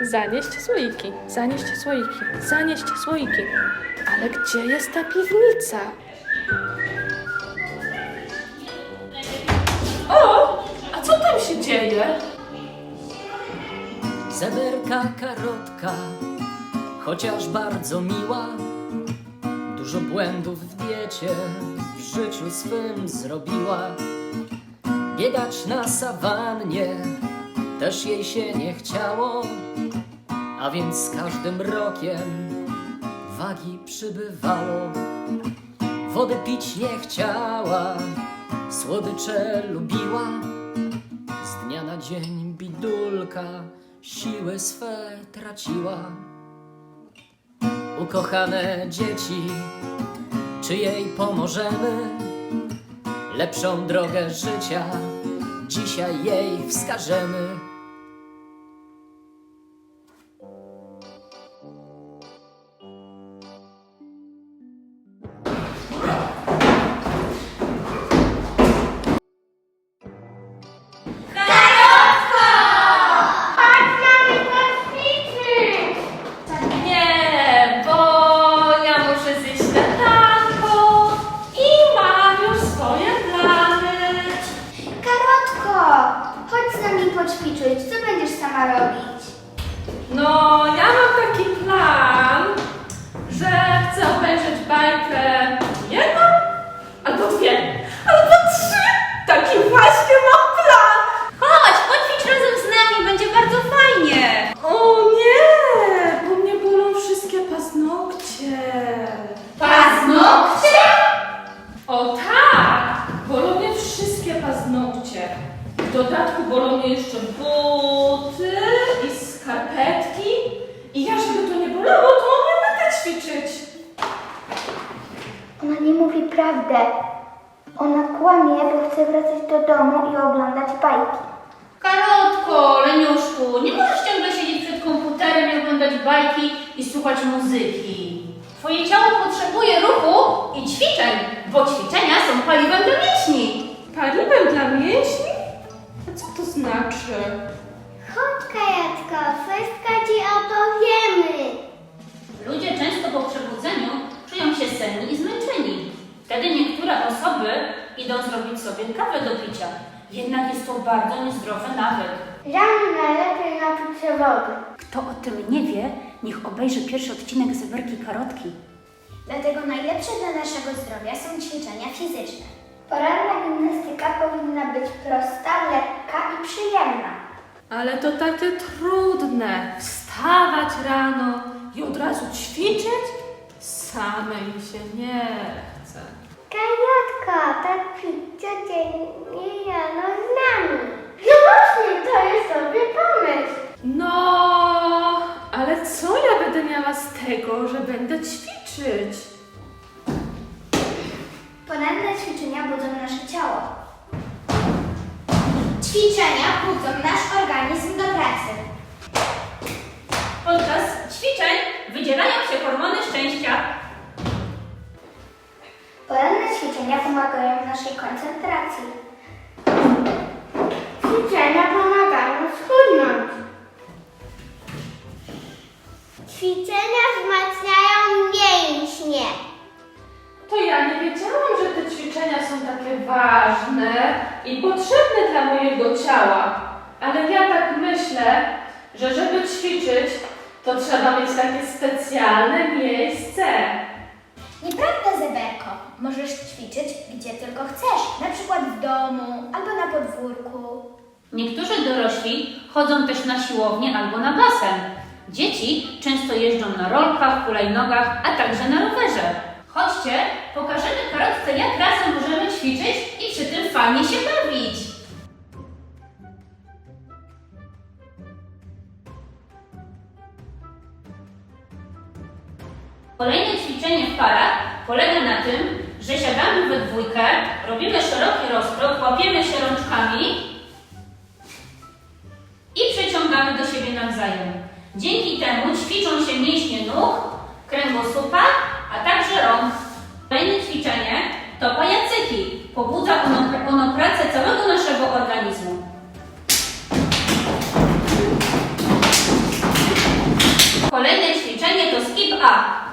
Zanieść słoiki, zanieść słoiki, zanieść słoiki. Ale gdzie jest ta piwnica? O! A co tam się dzieje? Zeberka karotka, chociaż bardzo miła, dużo błędów w diecie w życiu swym zrobiła. Biegać na sawannie też jej się nie chciało, a więc z każdym rokiem wagi przybywało. Wody pić nie chciała, słodycze lubiła. Z dnia na dzień bidulka siły swe traciła. Ukochane dzieci, czy jej pomożemy? Lepszą drogę życia dzisiaj jej wskażemy. Poćwiczyć. Co będziesz sama robić? No, ja mam taki plan, że chcę obejrzeć bajkę bolą mnie jeszcze buty i skarpetki. I ja, żeby to nie bolało, to nie będę ćwiczyć. Ona nie mówi prawdę. Ona kłamie, bo chce wracać do domu i oglądać bajki. Karotko, Leniuszku, nie możesz ciągle siedzieć przed komputerem i oglądać bajki i słuchać muzyki. Twoje ciało potrzebuje ruchu i ćwiczeń, bo ćwiczenia są paliwem do mięśni. Paliwem dla mięśni? Znaczy? Chodź, Kajatko, wszystko ci opowiemy. Ludzie często po przebudzeniu czują się senni i zmęczeni. Wtedy niektóre osoby idą zrobić sobie kawę do picia. Jednak jest to bardzo niezdrowy nawyk. Rano najlepiej napić się wody. Kto o tym nie wie, niech obejrzy pierwszy odcinek Zeberki Karotki. Dlatego najlepsze dla naszego zdrowia są ćwiczenia fizyczne. Poranna gimnastyka powinna być prosta, lekka i przyjemna. Ale to takie trudne. Wstawać rano i od razu ćwiczyć? Samej się nie chce. Kajotka, tak codziennie rano z nami. No właśnie, to jest sobie pomysł. No, ale co ja będę miała z tego, że będę ćwiczyć? Poranne ćwiczenia budzą nasze ciało. Ćwiczenia budzą nasz organizm do pracy. Ważne i potrzebne dla mojego ciała. Ale ja tak myślę, że żeby ćwiczyć, to trzeba mieć takie specjalne miejsce. Nieprawda, Zeberko. Możesz ćwiczyć gdzie tylko chcesz. Na przykład w domu albo na podwórku. Niektórzy dorośli chodzą też na siłownię albo na basen. Dzieci często jeżdżą na rolkach, hulajnogach, a także na rowerze. Chodźcie, pokażemy karotce, jak razem możemy ćwiczyć i przy tym fajnie się bawić. Kolejne ćwiczenie w parach polega na tym, że siadamy we dwójkę, robimy szeroki rozkrok, łapiemy się rączkami i przeciągamy do siebie nawzajem. Dzięki temu ćwiczą się mięśnie nóg, kręgosłupa, Pobudza ono, ono pracę całego naszego organizmu. Kolejne ćwiczenie to skip up.